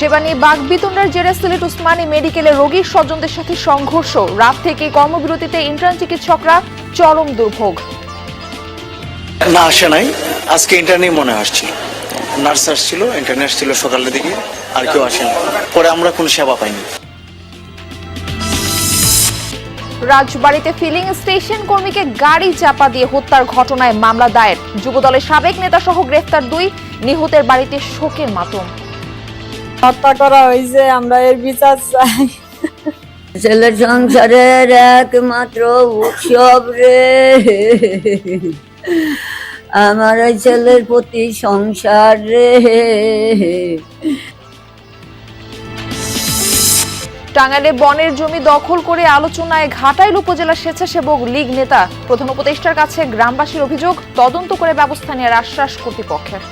সেবা নিয়ে বাগবিতণ্ডার জেরে সিলেট উসমানী মেডিকেলে রোগীর স্বজনদের সাথে সংঘর্ষ। রাত থেকে কর্মবিরতিতে ইন্টার্ন চিকিৎসকরা চরম দুর্ভোগ। না আসে নাই। আজকে ইন্টারনেই মনে আসছিল। নার্স আসছিল ইন্টারনে আসছিল সকালের দিকে আর কেউ আসেনি পরে আমরা কোনো সেবা পাইনি। রাজবাড়িতে ফিলিং স্টেশন কর্মীকে গাড়ি চাপা দিয়ে হত্যার ঘটনায় মামলা দায়ের। যুবদলের সাবেক নেতা সহ গ্রেফতার দুই নিহতের বাড়িতে শোকের মাতম। হত্যা করা হয়েছে আমরা এর বিচার চাই। ছেলের সংসারের একমাত্র উৎসব রে। আমার ওই ছেলের প্রতি সংসার রে। টাঙ্গাইলে বনের জমি দখল করে আলোচনায় ঘাটাইল উপজেলা স্বেচ্ছাসেবক লীগ নেতা প্রধান উপদেষ্টার কাছে গ্রামবাসীর অভিযোগ তদন্ত করে ব্যবস্থা নেওয়ার আশ্বাস কর্তৃপক্ষের।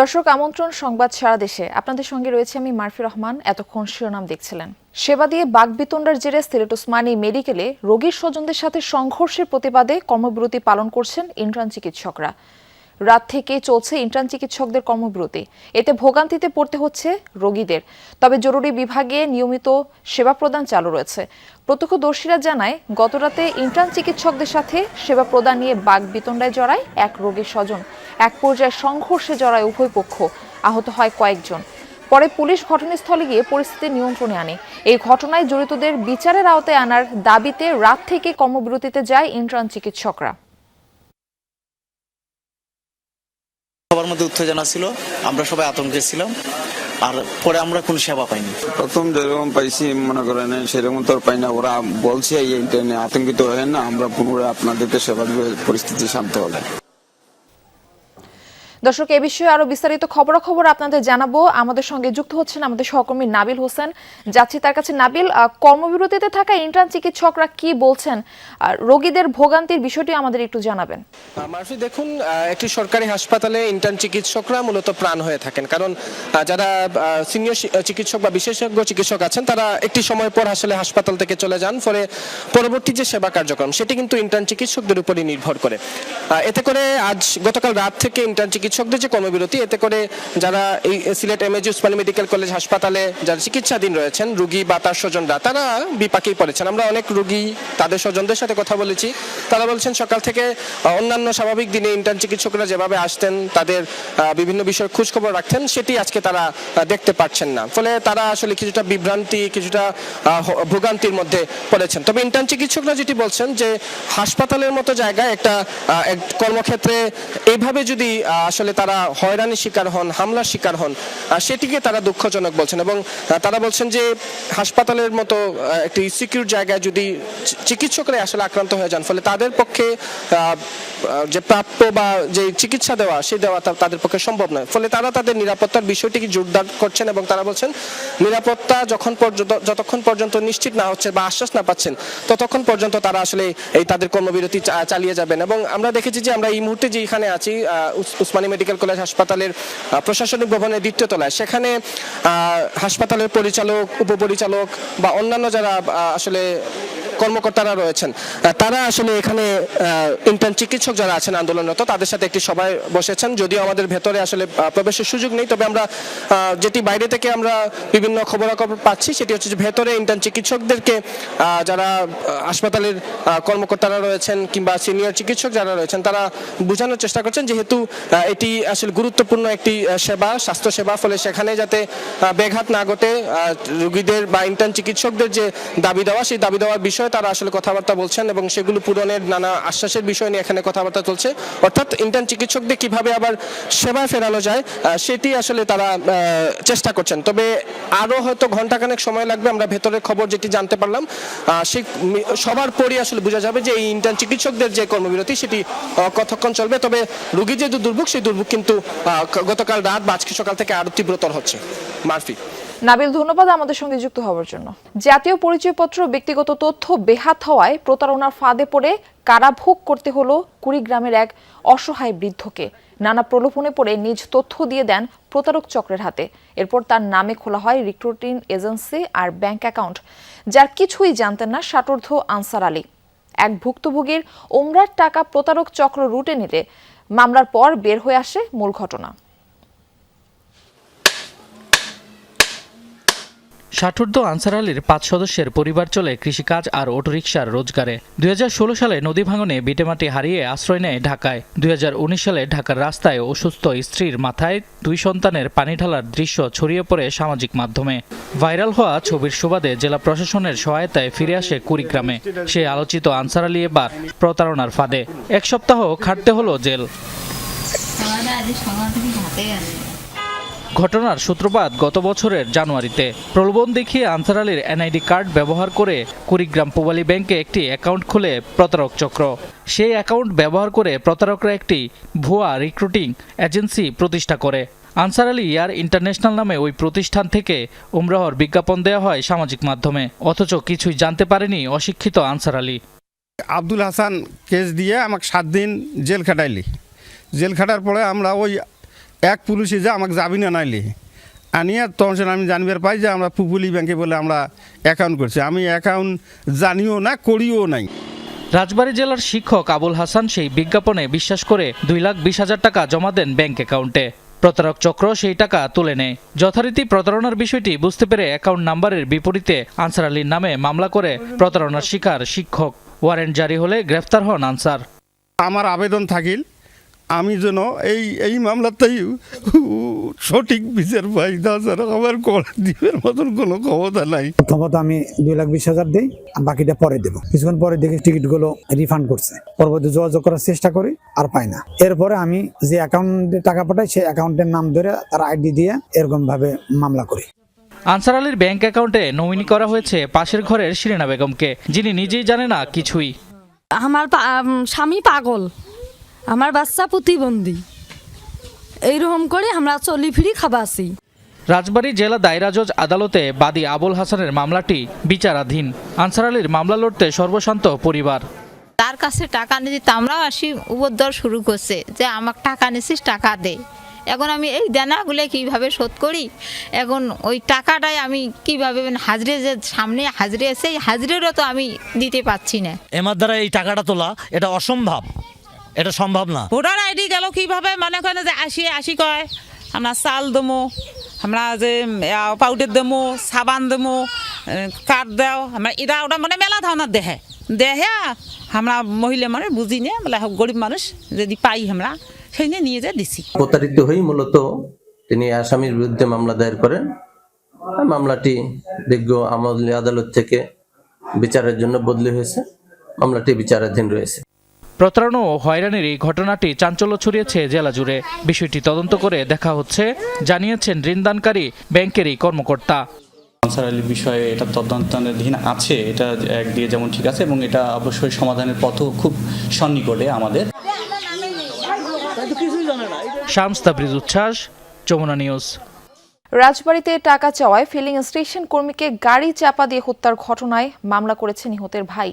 দর্শক, আমন্ত্রণ সংবাদ সারা দেশে। আপনাদের সঙ্গে রয়েছে আমি মারফি রহমান। এতক্ষণ শিরোনাম দেখছিলেন। সেবা দিয়ে বাগবিতণ্ডার জেরে সিলেট ওসমানী মেডিকেলে রোগীর স্বজনদের সাথে সংঘর্ষের প্রতিবাদে কর্মবিরতি পালন করছেন ইন্টার্ন চিকিৎসকরা। রাত থেকে চলছে ইন্টার্ন চিকিৎসকদের কর্মবিরতি। এতে ভোগান্তিতে পড়তে হচ্ছে রোগীদের। তবে জরুরি বিভাগে নিয়মিত সেবা প্রদান চালু রয়েছে। প্রত্যক্ষদর্শীরা জানায়, গতরাতে ইন্টার্ন চিকিৎসকদের সাথে সেবা প্রদান নিয়ে বাঘ বিতণ্ডায় জড়ায় এক রোগীর স্বজন। এক পর্যায়ে সংঘর্ষে জড়ায় উভয় পক্ষ। আহত হয় কয়েকজন। পরে পুলিশ ঘটনাস্থলে গিয়ে পরিস্থিতি নিয়ন্ত্রণে আনে। এই ঘটনায় জড়িতদের বিচারের আওতায় আনার দাবিতে রাত থেকে কর্মবিরতিতে যায় ইন্টার্ন চিকিৎসকরা। সবার মধ্যে উত্তেজনা ছিল, আমরা সবাই আতঙ্কে ছিলাম, আর পরে আমরা কোন সেবা পাইনি। প্রথম যেরকম পাইছি, মনে করেন, সেরকম তো পাই না। ওরা বলছে আতঙ্কিত হয়ে না, আমরা পুনরায় আপনাদেরকে সেবা পরিস্থিতি শান্ত হলে দর্শক, এ বিষয়ে আরও বিস্তারিত খবরাখবর আপনাদের জানাব। আমাদের সঙ্গে যুক্ত হচ্ছেন আমাদের সহকর্মী নাবিল হোসেন। যাচ্ছি তার কাছে। নাবিল কর্মবিরতিতে থাকা ইন্টার্ন চিকিৎসকরা কি বলছেন? রোগীদের ভোগান্তির বিষয়টি আমাদের একটু জানাবেন। মারফি দেখুন একটি সরকারি হাসপাতালে ইন্টার্ন চিকিৎসকরা মূলত প্রাণ হয়ে থাকেন। কারণ যারা সিনিয়র চিকিৎসক বা বিশেষজ্ঞ চিকিৎসক আছেন, তারা একটি সময় পর আসলে হাসপাতাল থেকে চলে যান। ফলে পরবর্তী যে সেবা কার্যক্রম, সেটি কিন্তু ইন্টার্ন চিকিৎসকদের উপরই নির্ভর করে। এতে করে আজ গতকাল রাত থেকে ইন্টার্ন চিকিৎসকদের যে কর্মবিরতি এতে করে যারা এই Sylhet MAG Osmani medical college হাসপাতালে যারা চিকিৎসাধীন রয়েছেন রুগী বা তার স্বজনরা তারা বিপাকেই পড়েছেন। আমরা অনেক রুগী তাদের স্বজনদের সাথে কথা বলেছি। তারা বলছেন সকাল থেকে অন্যান্য স্বাভাবিক দিনে ইন্টার্ন চিকিৎসকরা যেভাবে আসতেন তাদের বিভিন্ন বিষয়ের খোঁজখবর রাখতেন সেটি আজকে তারা দেখতে পাচ্ছেন না। ফলে তারা আসলে কিছুটা বিভ্রান্তি কিছুটা ভোগান্তির মধ্যে পড়েছেন। তবে ইন্টার্ন চিকিৎসকরা যেটি বলছেন যে হাসপাতালের মতো জায়গায় একটা কর্মক্ষেত্রে এইভাবে যদি আহ, আসলে তারা হয়রানির শিকার হন, হামলার শিকার হন সেটিকে তারা দুঃখজনক বলছেন এবং তারা বলছেন যে হাসপাতালের মতো একটি সিকিউর জায়গায় যদি চিকিৎসকরা আসলে আক্রান্ত হয়ে যান, ফলে তাদের পক্ষে যে প্রাপ্য বা যে চিকিৎসা দেওয়া, সেই দেওয়া তাদের পক্ষে সম্ভব নয়। ফলে তারা তাদের নিরাপত্তার বিষয়টিকে জোরদার করছেন এবং তারা বলছেন, নিরাপত্তা যখন পর্যন্ত, যতক্ষণ পর্যন্ত নিশ্চিত না হচ্ছে বা আশ্বাস না পাচ্ছেন, ততক্ষণ পর্যন্ত তারা আসলে এই তাদের কর্মবিরতি চালিয়ে যাবেন। এবং আমরা দেখেছি যে আমরা এই মুহূর্তে যে এখানে আছি উসমানী মেডিকেল কলেজ হাসপাতালের প্রশাসনিক ভবনের দ্বিতীয় তলায়। সেখানে হাসপাতালের পরিচালক, উপপরিচালক বা অন্যান্য যারা আসলে কর্মকর্তারা রয়েছেন। তারা আসলে এখানে ইন্টার্ন চিকিৎসক যারা আছেন আন্দোলনরত, তাদের সাথে একটি সভায় বসেছেন। যদিও আমাদের ভেতরে আসলে প্রবেশের সুযোগ নেই, তবে আমরা যেটি বাইরে থেকে আমরা বিভিন্ন খবরাখবর পাচ্ছি, সেটি হচ্ছে যে ভেতরে ইন্টার্ন চিকিৎসকদেরকে যারা হাসপাতালের কর্মকর্তারা রয়েছেন কিংবা সিনিয়র চিকিৎসক যারা রয়েছেন, তারা বোঝানোর চেষ্টা করছেন যেহেতু এটি আসলে গুরুত্বপূর্ণ একটি সেবা স্বাস্থ্য সেবা ফলে সেখানে যাতে ব্যাঘাত না ঘটে রোগীদের বা ইন্টার্ন চিকিৎসকদের যে দাবি দেওয়া, সেই দাবি দেওয়ার বিষয়ে তারা আসলে কথাবার্তা বলছেন এবং সেগুলো পূরণের নানা আশ্বাসের বিষয় নিয়ে এখানে কথাবার্তা চলছে। অর্থাৎ ইন্টার্ন চিকিৎসকদের কীভাবে আবার সেবায় ফেরানো যায় সেটি আসলে তারা চেষ্টা করছেন। তবে আরও হয়তো ঘন্টাখানেক সময় লাগবে, আমরা ভেতরের খবর যেটি জানতে পারলাম সেই সবার পরই আসলে বোঝা যাবে যে এই ইন্টার্ন চিকিৎসকদের যে কর্মবিরতি, সেটি কতক্ষণ চলবে। তবে রোগীর যে দুর্ভোগ, সেই দুর্ভোগ কিন্তু গতকাল রাত বা আজকে সকাল থেকে আরও তীব্রতর হচ্ছে। মারফি। নাবিল, ধন্যবাদ আমাদের সঙ্গে যুক্ত হওয়ার জন্য। জাতীয় পরিচয়পত্র, ব্যক্তিগত তথ্য বেহাত হওয়ায় প্রতারণার ফাঁদে পড়ে কারাভোগ করতে হলো কুড়িগ্রামের এক অসহায় বৃদ্ধকে। নানা প্রলোভনে পড়ে নিজ তথ্য দিয়ে দেন প্রতারক চক্রের হাতে। এরপর তার নামে খোলা হয় রিক্রুটিং এজেন্সি আর ব্যাংক অ্যাকাউন্ট, যার কিছুই জানতেন না ষাটোর্ধ আনসার আলী। এক ভুক্তভোগীর ওমরার টাকা প্রতারক চক্র রুটে নিলে মামলার পর বের হয়ে আসে মূল ঘটনা। ষাটোর্ধ আনসার আলীর পাঁচ সদস্যের পরিবার চলে কৃষিকাজ আর অটোরিকশার রোজগারে। দুই হাজার ষোলো সালে নদী ভাঙনে বিটেমাটি হারিয়ে আশ্রয় নেয় ঢাকায়। দুই হাজার উনিশ সালে ঢাকার রাস্তায় অসুস্থ স্ত্রীর মাথায় দুই সন্তানের পানি ঢালার দৃশ্য ছড়িয়ে পড়ে সামাজিক মাধ্যমে। ভাইরাল হওয়া ছবির সুবাদে জেলা প্রশাসনের সহায়তায় ফিরে আসে কুড়িগ্রামে। সে আলোচিত আনসার আলী এবার প্রতারণার ফাঁদে। এক সপ্তাহ খাটতে হলো জেল। ঘটনার সূত্রপাত গত বছরের জানুয়ারিতে। প্রলোভন দেখিয়ে আনসার আলীর এনআইডি কার্ড ব্যবহার করে কুড়িগ্রাম পূবালী ব্যাংকে একটি অ্যাকাউন্ট খুলে প্রতারক চক্র। সেই অ্যাকাউন্ট ব্যবহার করে প্রতারকরা একটি ভুয়া রিক্রুটিং এজেন্সি প্রতিষ্ঠা করে। আনসার আলী ইয়ার ইন্টারন্যাশনাল নামে ওই প্রতিষ্ঠান থেকে উমরাহর বিজ্ঞাপন দেওয়া হয় সামাজিক মাধ্যমে। অথচ কিছুই জানতে পারেনি অশিক্ষিত আনসার আলী। আব্দুল হাসান কেস দিয়ে আমাকে সাত দিন জেল খাটাইলি। জেল খাটার পরে আমরা ওই এক পুলিশে যে আমাকে যাবি না নাইলি আনিয়া তখন আমি জানবার পাই যে আমরা পুপুলি ব্যাংকে বলে আমরা অ্যাকাউন্ট করছি। আমি অ্যাকাউন্ট জানিও না করিও নাই। রাজবাড়ী জেলার শিক্ষক আবুল হাসান সেই বিজ্ঞাপনে বিশ্বাস করে দুই লাখ বিশ হাজার টাকা জমা দেন ব্যাংক অ্যাকাউন্টে প্রতারক চক্র সেই টাকা তুলে নেয়। যথারীতি প্রতারণার বিষয়টি বুঝতে পেরে অ্যাকাউন্ট নাম্বারের বিপরীতে আনসার আলীর নামে মামলা করে প্রতারণার শিকার শিক্ষক। ওয়ারেন্ট জারি হলে গ্রেফতার হন আনসার। আমার আবেদন থাকিল। আমি যেন এই এই মামলাতেই সঠিক বিচার পাই তাছাড়া আমার করা দিবের মতন কোনো ক্ষমতা নাই। প্রথমত আমি দুই লাখ বিশ হাজার দিই বাকিটা পরে দেবো। কিছুক্ষণ পরে দেখি টিকিটগুলো রিফান্ড করছে। পরবর্তী যোগাযোগ করার চেষ্টা করি আর পাই না। এরপরে আমি যে অ্যাকাউন্টে টাকা পাঠাই সেই অ্যাকাউন্টের নাম ধরে তার আইডি দিয়ে এরকম ভাবে মামলা করি। আনসার আলীর ব্যাংক অ্যাকাউন্টে নমিনি করা হয়েছে পাশের ঘরের শিরিনা বেগমকে যিনি নিজেই জানে না কিছুই। আমার স্বামী পাগল। আমার বাচ্চা প্রতিবন্ধী। এইরকম করে আমরা চলি ফিরি খাবাসি। রাজবাড়ী জেলা দায়রা জজ আদালতে বাদী আবুল হাসানের মামলাটি বিচারাধীন। আনসার আলীর মামলা লড়তে সর্বশান্ত পরিবার। তার কাছে টাকা নিয়েছি তা আমরাও আসি উপদ্রব শুরু করছে যে আমাকে টাকা নিছিস টাকা দে। এখন আমি এই দেনাগুলো কীভাবে শোধ করি? এখন ওই টাকাটাই আমি কীভাবে হাজরে যে সামনে হাজরে এসে এই হাজরেরও তো আমি দিতে পারছি না। এমার দ্বারা এই টাকাটা তোলা এটা অসম্ভব। এটা সম্ভব না। ভোটার আইডি গেল কীভাবে? মনে করেন যে আসি আসি কয়। আমরা চাল দেবো আমরা যে পাউডার দেবো সাবান দেবো কাঠ দেও আমরা এটা ওটা মানে মেলা ধরনের দেহে। দেহে আমরা মহিলা মানুষ বুঝি নিয়ে বলে গরিব মানুষ যদি পাই আমরা সেই নিয়ে নিয়ে যা দিছি। প্রতারিত হয়ে মূলত তিনি আসামির বিরুদ্ধে মামলা দায়ের করেন মামলাটি বিজ্ঞ আমলি আদালত থেকে বিচারের জন্য বদলি হয়েছে। মামলাটি বিচারাধীন রয়েছে। প্রতারণা ও হয়রানির এই ঘটনাটি চাঞ্চল্য ছড়িয়েছে জেলা জুড়ে। বিষয়টি তদন্ত করে দেখা হচ্ছে জানিয়েছেন ঋণদানকারী ব্যাংকের এই কর্মকর্তা। আনসার বিষয়ে এটা তদন্তাধীন আছে এটা এক দিয়ে যেমন ঠিক আছে এবং এটা অবশ্যই সমাধানের পথও খুব সন্নিকটে আমাদের। শামস তাবরিজ উচ্ছ্বাস যমুনা নিউজ। রাজবাড়িতে টাকা চাওয়ায় ফিলিং স্টেশন কর্মীকে গাড়ি চাপা দিয়ে হত্যার ঘটনায় মামলা করেছে নিহতের ভাই।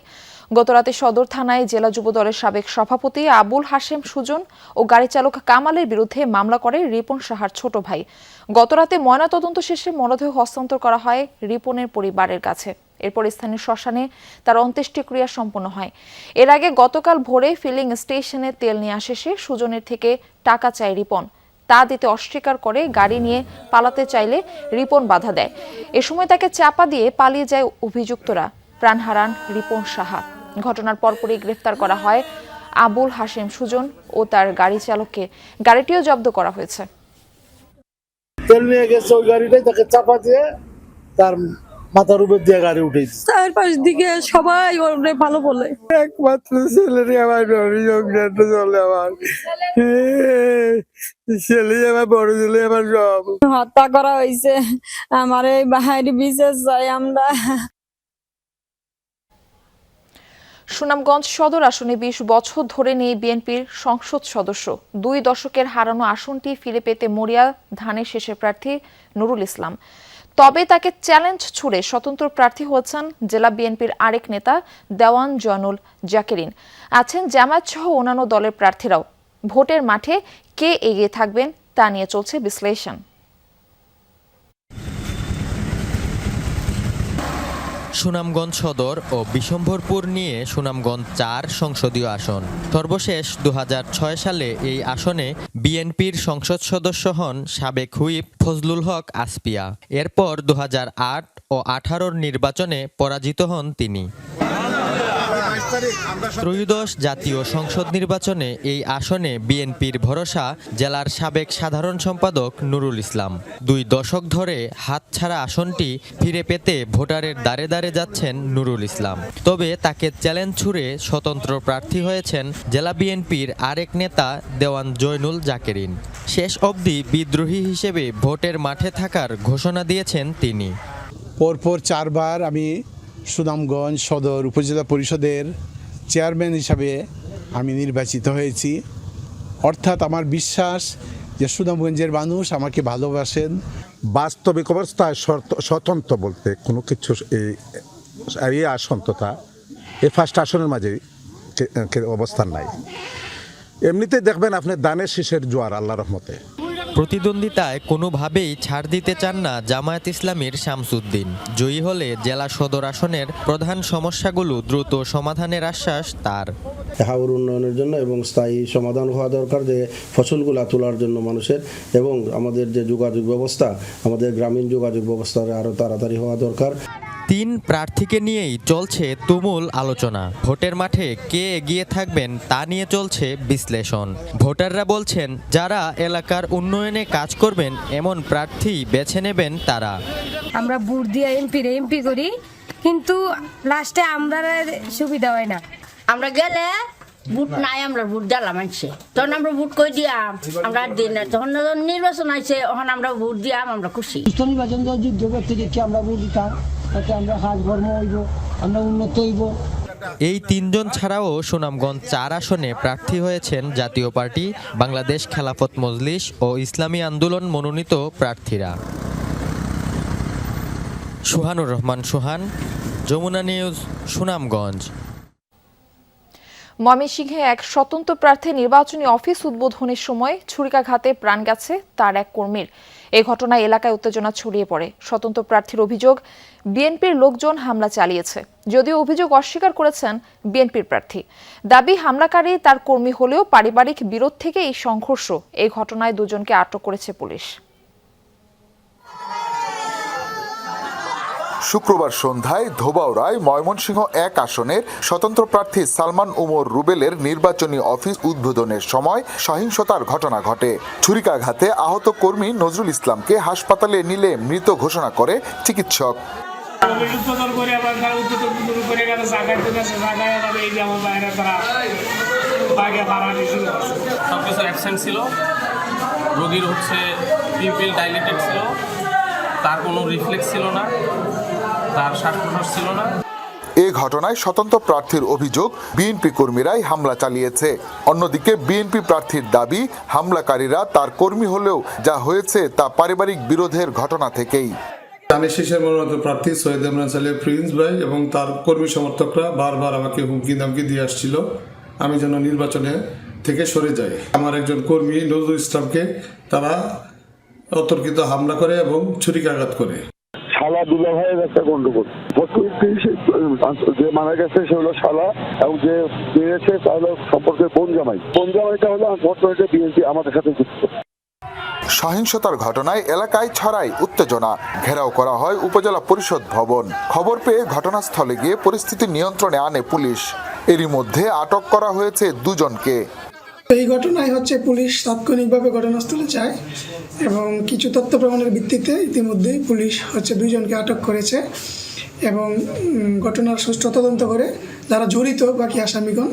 গতরাতে সদর থানায় জেলা যুব দলের সাবেক সভাপতি আবুল হাশেম সুজন ও গাড়ি চালক কামালের বিরুদ্ধে মামলা করে রিপন সাহার ছোট ভাই। গতরাতে ময়নাতদন্ত শেষে মরদেহ হস্তান্তর করা হয় রিপনের পরিবারের কাছে। এরপর স্থানীয় শ্মশানে তার অন্ত্যেষ্টিক্রিয়া সম্পন্ন হয়। এর আগে গতকাল ভোরে ফিলিং স্টেশনে তেল নিয়ে আসে সে সুজনের থেকে টাকা চায় রিপন। তা দিতে অস্বীকার করে গাড়ি নিয়ে পালাতে চাইলে রিপন বাধা দেয়। এ সময় তাকে চাপা দিয়ে পালিয়ে যায় অভিযুক্তরা। প্রাণ হারান রিপন সাহা। ঘটনার পরপরই গ্রেফতার করা হয় আবুল হাশেম সুজন ও তার গাড়ি চালককে। গাড়িটিও জব্দ করা হয়েছে। তেল নিয়ে গেছে ওই গাড়িটাই তাকে চাপা দিয়ে তার মাথার উপর দিয়ে গাড়ি উঠেছে চারপাশ দিকে সবাই ওরে ভালো বলে। একমাত্র ছেলেরই আমার সংসারটা চলে আমার। ছেলে আমার বড় ছেলে আমার সব। হত্যা করা হয়েছে। আমার এই বাহারি বিশেষ চাই আমরা। সুনামগঞ্জ সদর আসনে বিশ বছর ধরে নিয়ে বিএনপির সংসদ সদস্য। দুই দশকের হারানো আসনটি ফিরে পেতে মরিয়া ধানের শেষের প্রার্থী নুরুল ইসলাম। তবে তাকে চ্যালেঞ্জ ছুড়ে স্বতন্ত্র প্রার্থী হয়েছেন জেলা বিএনপির আরেক নেতা দেওয়ান জয়নুল জাকেরিন। আছেন জামায়াত সহ অন্যান্য দলের প্রার্থীরাও। ভোটের মাঠে কে এগিয়ে থাকবেন তা নিয়ে চলছে বিশ্লেষণ। সুনামগঞ্জ সদর ও বিশম্ভরপুর নিয়ে সুনামগঞ্জ চার সংসদীয় আসন। সর্বশেষ দু হাজার ছয় সালে এই আসনে বিএনপির সংসদ সদস্য হন সাবেক হুইপ ফজলুল হক আসপিয়া। এরপর দু হাজার আট ও আঠারোর নির্বাচনে পরাজিত হন তিনি। ত্রয়োদশ জাতীয় সংসদ নির্বাচনে এই আসনে বিএনপির ভরসা জেলার সাবেক সাধারণ সম্পাদক নুরুল ইসলাম। দুই দশক ধরে হাতছাড়া আসনটি ফিরে পেতে ভোটারের দ্বারে দ্বারে যাচ্ছেন নুরুল ইসলাম। তবে তাকে চ্যালেঞ্জ ছুড়ে স্বতন্ত্র প্রার্থী হয়েছেন জেলা বিএনপির আরেক নেতা দেওয়ান জয়নুল জাকেরিন। শেষ অবধি বিদ্রোহী হিসেবে ভোটের মাঠে থাকার ঘোষণা দিয়েছেন তিনি। পরপর চারবার আমি সুনামগঞ্জ সদর উপজেলা পরিষদের চেয়ারম্যান হিসাবে আমি নির্বাচিত হয়েছি। অর্থাৎ আমার বিশ্বাস যে সুনামগঞ্জের মানুষ আমাকে ভালোবাসেন। বাস্তবিক অবস্থায় স্বতন্ত্র বলতে কোনো কিছু এই আসন্ততা এই ফার্স্ট আসনের মাঝে অবস্থান নাই। এমনিতে দেখবেন আপনি দানের শীষের জোয়ার আল্লাহ রহমতে। প্রতিদ্বন্দ্বিতায় কোনোভাবেই ছাড় দিতে চান না জামায়াত ইসলামীর শামসুদ্দিন। জয়ী হলে জেলা সদর আসনের প্রধান সমস্যাগুলো দ্রুত সমাধানের আশ্বাস তার। হাওর উন্নয়নের জন্য এবং স্থায়ী সমাধান হওয়া দরকার যে ফসলগুলা তোলার জন্য মানুষের এবং আমাদের যে যোগাযোগ ব্যবস্থা, আমাদের গ্রামীণ যোগাযোগ ব্যবস্থা আরও তাড়াতাড়ি হওয়া দরকার। তিন প্রার্থীকে নিয়েই চলছে তুমুল আলোচনা। ভোটের মাঠে কে এগিয়ে থাকবেন তা নিয়ে চলছে বিশ্লেষণ। ভোটাররা বলছেন যারা এলাকার উন্নয়নে কাজ করবেন এমন প্রার্থী বেছে নেবেন তারা। আমরা ভোট দিয়ে এমপি এমপি করি কিন্তু লাস্টে আমরা সুবিধা হয় না। আমরা গেলে বুট নাই আমরা বুট দিলাম আনছে। তখন আমরা বুট কই দিয়াম? আমরা দিন না। তখন নির্বাচন আইছে তখন আমরা বুট দিয়াম আমরা খুশি। নির্বাচন যুদ্ধ করতে দেখি আমরা ভোট দিতাম? তাতে আমরা হাত হইব আমরা উন্নত হইব। এই তিনজন ছাড়াও সুনামগঞ্জ চার আসনে প্রার্থী হয়েছেন জাতীয় পার্টি, বাংলাদেশ খেলাফত মজলিস ও ইসলামী আন্দোলন মনোনীত প্রার্থীরা। সুহানুর রহমান সুহান, যমুনা নিউজ, সুনামগঞ্জ। ময়মনসিংহে এক স্বতন্ত্র প্রার্থী নির্বাচনী অফিস উদ্বোধনের সময় ছুরিকাঘাতে প্রাণ গেছে তার এক কর্মীর। এই ঘটনায় এলাকায় উত্তেজনা ছড়িয়ে পড়ে। স্বতন্ত্র প্রার্থীর অভিযোগ, বিএনপির লোকজন হামলা চালিয়েছে। যদিও অভিযোগ অস্বীকার করেছেন বিএনপির প্রার্থী। দাবি, হামলাকারী তার কর্মী হলেও পারিবারিক বিরোধ থেকে এই সংঘর্ষ। এই ঘটনায় দুজনকে আটক করেছে পুলিশ। শুক্রবার সন্ধ্যায় ধোবাউড়ায় ময়মনসিংহ এক আসনের স্বতন্ত্র প্রার্থী সালমান উমর রুবেলের নির্বাচনী অফিস উদ্বোধনের সময় সহিংসতার ঘটনা ঘটে। ছুরিকাঘাতে আহত কর্মী নজরুল ইসলামকে হাসপাতালে নিলে মৃত ঘোষণা করে চিকিৎসক। ছিল। রোগীর হচ্ছে পিম্পল ডাইলেটেড ছিল। তার কোনো রিফ্লেক্স ছিল না তার শ্বাস প্রশ্বাস ছিল না। এ ঘটনায় স্বতন্ত্র প্রার্থীর অভিযোগ বিএনপি কর্মীরাই হামলা চালিয়েছে। অন্যদিকে বিএনপি প্রার্থীর দাবি হামলাকারীরা তার কর্মী হলেও যা হয়েছে তা পারিবারিক বিরোধের ঘটনা থেকেই। দানের শেষের মনোনীত প্রার্থী সৈয়দ ইমরান সালেহ প্রিন্স ভাই এবং তার কর্মী সমর্থকরা বারবার আমাকে হুমকি দামকি দিয়ে আসছিল। আমি যেন নির্বাচনে থেকে সরে যাই। আমার একজন কর্মী নজরুল ইসলামকে তারা অতর্কিত হামলা করে এবং ছুরিকাঘাত করে। শালা দুলা ভাইয়ের একটা গন্ডগোল। যে মারা গেছে সে হলো শালা এবং যে পেয়েছে তা হলো সম্পর্কে বোন জামাই। বোন জামাইটা হলো ভোটপুরিতে বিএনপি আমাদের সাথে যুক্ত। সহিংসতার ঘটনায় এলাকায় ছড়ায় উত্তেজনা। ঘেরাও করা হয় উপজেলা পরিষদ ভবন। খবর পেয়ে ঘটনাস্থলে গিয়ে পরিস্থিতি নিয়ন্ত্রণে আনে পুলিশ। এরই মধ্যে আটক করা হয়েছে দুজনকে। এই ঘটনায় হচ্ছে পুলিশ তাৎক্ষণিকভাবে ঘটনাস্থলে যায় এবং কিছু তথ্য প্রমাণের ভিত্তিতে ইতিমধ্যেই পুলিশ হচ্ছে দুইজনকে আটক করেছে এবং ঘটনার সুষ্ঠু তদন্ত করে যারা জড়িত বাকি আসামিগণ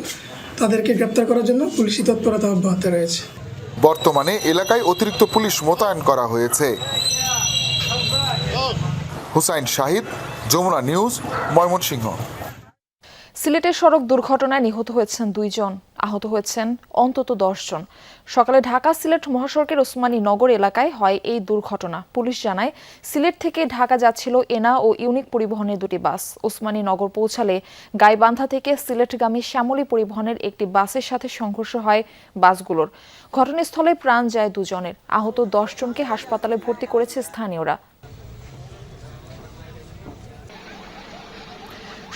তাদেরকে গ্রেপ্তার করার জন্য পুলিশি তৎপরতা অব্যাহত রয়েছে। বর্তমানে এলাকায় অতিরিক্ত পুলিশ মোতায়েন করা হয়েছে। হুসাইন শাহিদ যমুনা নিউজ ময়মনসিংহ। সিলেটের সড়ক দুর্ঘটনায় নিহত হয়েছেন দুইজন। আহত হয়েছেন অন্তত দশজন। সকালে ঢাকা সিলেট মহাসড়কের ওসমানী নগর এলাকায় হয় এই দুর্ঘটনা। পুলিশ জানায়, সিলেট থেকে ঢাকা যাচ্ছিল এনা ও ইউনিক পরিবহনের দুটি বাস। ওসমানী নগর পৌঁছালে গাইবান্ধা থেকে সিলেটগামী শ্যামলী পরিবহনের একটি বাসের সাথে সংঘর্ষ হয় বাসগুলোর। ঘটনাস্থলে প্রাণ যায় দুজনের। আহত দশজনকে হাসপাতালে ভর্তি করেছে স্থানীয়রা।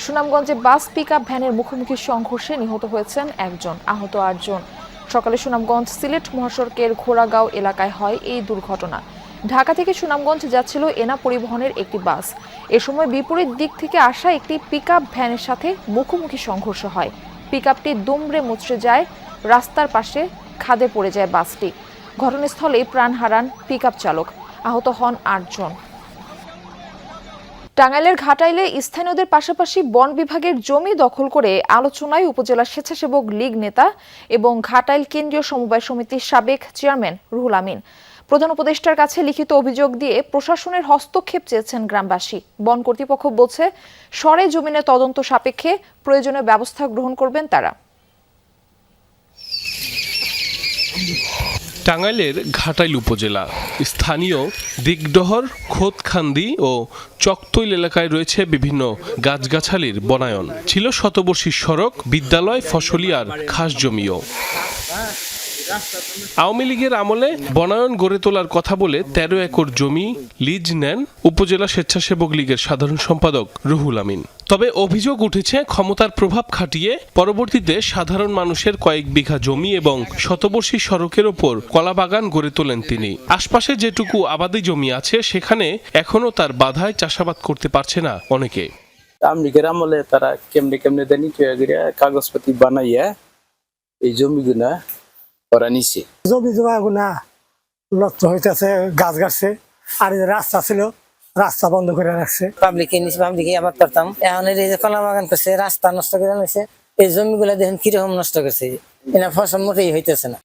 সুনামগঞ্জে বাস পিক ভ্যানের মুখোমুখি সংঘর্ষে নিহত হয়েছেন একজন, আহত আটজন। সকালে সুনামগঞ্জ সিলেট মহাসড়কের ঘোড়াগাঁও এলাকায় হয় এই দুর্ঘটনা। ঢাকা থেকে সুনামগঞ্জ যাচ্ছিল এনা পরিবহনের একটি বাস। এ সময় বিপরীত দিক থেকে আসা একটি পিক ভ্যানের সাথে মুখোমুখি সংঘর্ষ হয়। পিক আপটি দুমড়ে মুচড়ে যায়, রাস্তার পাশে খাদে পড়ে যায় বাসটি। ঘটনাস্থলেই প্রাণ হারান পিক চালক। আহত হন আটজন। টাঙ্গাইলের ঘাটাইলে স্থানীয়দের পাশাপাশি বন বিভাগের জমি দখল করে আলোচনায় উপজেলা স্বেচ্ছাসেবক লীগ নেতা এবং ঘাটাইল কেন্দ্রীয় সমবায় সমিতির সাবেক চেয়ারম্যান রুহুল আমিন। প্রধান উপদেষ্টার কাছে লিখিত অভিযোগ দিয়ে প্রশাসনের হস্তক্ষেপ চেয়েছেন গ্রামবাসী। বন কর্তৃপক্ষ বলছে, সরে জমিনের তদন্ত সাপেক্ষে প্রয়োজনীয় ব্যবস্থা গ্রহণ করবেন তারা। টাঙ্গাইলের ঘাটাইল উপজেলা। স্থানীয় দিগডহর, খোদখান্দি ও চকতৈল এলাকায় রয়েছে বিভিন্ন গাছগাছালির বনায়ন। ছিল শতবর্ষী সড়ক, বিদ্যালয় ফসলিয়ার খাস জমিও। আওয়ামী লীগের আমলে বনায়ন গড়ে তোলার কথা বলে তেরো একর জমি লিজ নেন উপজেলা স্বেচ্ছাসেবক লীগের সাধারণ সম্পাদক রুহুল আমিন। তবে অভিযোগ উঠেছে, ক্ষমতার প্রভাব খাটিয়ে পরবর্তীতে সাধারণ মানুষের কয়েক বিঘা জমি এবং শতবর্ষী সড়কের ওপর কলাবাগান গড়ে তোলেন তিনি। আশপাশে যেটুকু আবাদি জমি আছে, সেখানে এখনও তার বাধায় চাষাবাদ করতে পারছে না অনেকে। আমলিগের আমলে তারা কেমনে কেমনে দেনি কাগজপাতি বানাইয়া এই জমিগুলা ওরা নিছে। জমি জমা গুনা নষ্ট হইতেছে গাছ গাছছে আর রাস্তা ছিল রাস্তা বন্ধ করে রাখছে। পাবলিকে নিচে পাবলিকে আবাদ করতাম। এখন এই যে কলা বাগান করছে রাস্তা নষ্ট করে নিছে এই জমিগুলা দেখেন কীরকম নষ্ট করছে এনা ফসল মোটেই হইতেছে না।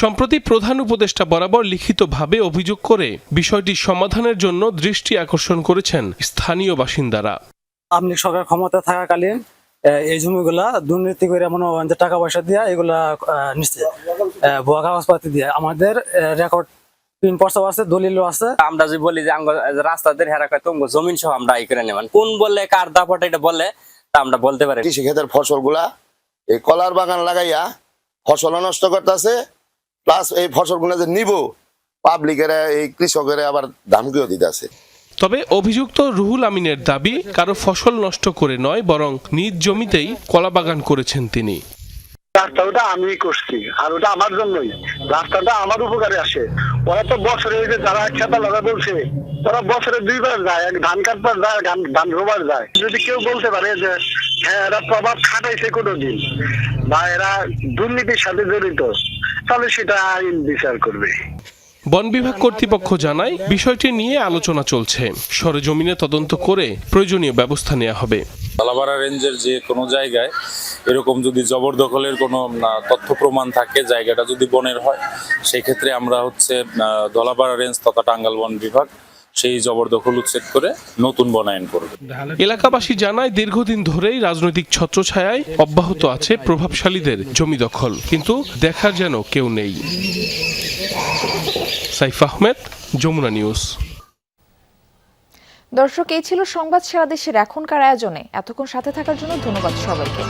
সম্প্রতি প্রধান উপদেষ্টা বরাবর লিখিতভাবে অভিযোগ করে বিষয়টি সমাধানের জন্য দৃষ্টি আকর্ষণ করেছেন স্থানীয় বাসিন্দারা। আপনি সরকার ক্ষমতা থাকাকালীন এই জমিগুলা দুর্নীতি করে মনে হয় যে টাকা পয়সা দিয়া এগুলা নিচ্ছে ভুয়া কাগজপাতি দিয়ে। আমাদের রেকর্ড তিন পর্সা আছে দলিলও আছে। আমরা যে বলি যে রাস্তাদের হেরা কয় তোমার জমিন সহ আমরা ই করে নেবেন। কোন বলে কার দাপট এটা বলে তা আমরা বলতে পারি কৃষি ক্ষেতের ফসলগুলা এই কলার বাগান লাগাইয়া ফসল নষ্ট করতেছে প্লাস এই ফসলগুলো যে নিব পাবলিকেরা এই কৃষকেরা আবার ধামকিও দিতেছে। তবে অভিযুক্ত রুহুল আমিনের দাবি, কারও ফসল নষ্ট করে নয়, বরং নিজ জমিতেই কলাবাগান করেছেন তিনি। রাস্তা ওটা আমি করছি, আর ওটা আমার জন্যই। রাস্তাটা আমার উপকারে আসে। ওরা তো বছরে যে যারা লাগা বলছে তারা বছরে দুইবার যায় ধান কাটবার যায় ধান রোবার যায়। যদি কেউ বলতে পারে যে হ্যাঁ এরা প্রভাব খাটাইছে কোনোদিন। বা এরা দুর্নীতির সাথে জড়িত, তাহলে সেটা আইন বিচার করবে। বন বিভাগ কর্তৃপক্ষ জানায়, বিষয়টি নিয়ে আলোচনা চলছে। সরেজমিনে তদন্ত করে প্রয়োজনীয় ব্যবস্থা নেওয়া হবে। তালাবাড়া রেঞ্জের যে কোনো জায়গায় এরকম যদি জবরদখলের কোনো তথ্য প্রমাণ থাকে, জায়গাটা যদি বনের হয় সেই ক্ষেত্রে আমরা হচ্ছে দলাবাড়া রেঞ্জ তথা টাঙ্গাল বন বিভাগ সেই জবরদখল উচ্ছেদ করে নতুন বনায়ন করবে। এলাকাবাসী জানায় দীর্ঘদিন ধরেই রাজনৈতিক ছত্রছায়ায় অব্যাহত আছে প্রভাবশালীদের জমি দখল কিন্তু দেখার যেন কেউ নেই। সাইফ আহমেদ যমুনা নিউজ। দর্শক এই ছিল সংবাদ সারা দেশের এখনকার আয়োজনে। এতক্ষণ সাথে থাকার জন্য ধন্যবাদ সবাইকে।